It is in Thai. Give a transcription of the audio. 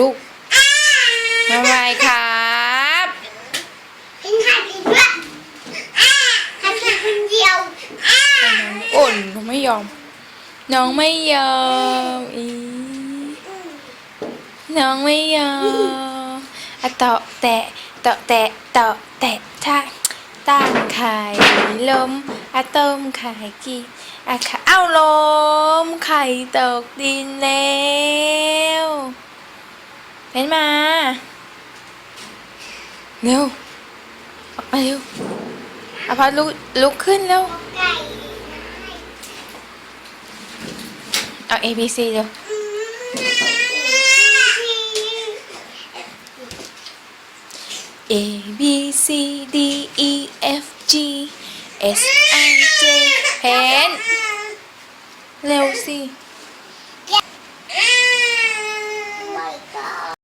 ลูกทำไมครับกินไข่กินด้วยอ่าทำแค่คนเดียวอ่าโอ่นน้องไม่ยอม น้องไม่ยอมอีน้องไม่ยอมอะเตาะแตะเตาะแตะเตาะแตะท่าตั้งไข่ลมอะต้มไข่กินอะค่ะเอ้าลมไข่ตกดินแล้ว เป็นมาเร็วออกมาเร็วอะพอลุกลุกขึ้นแล้วเอา A B C เร็ว A B C D E F G S I J เห็นเร็วสิ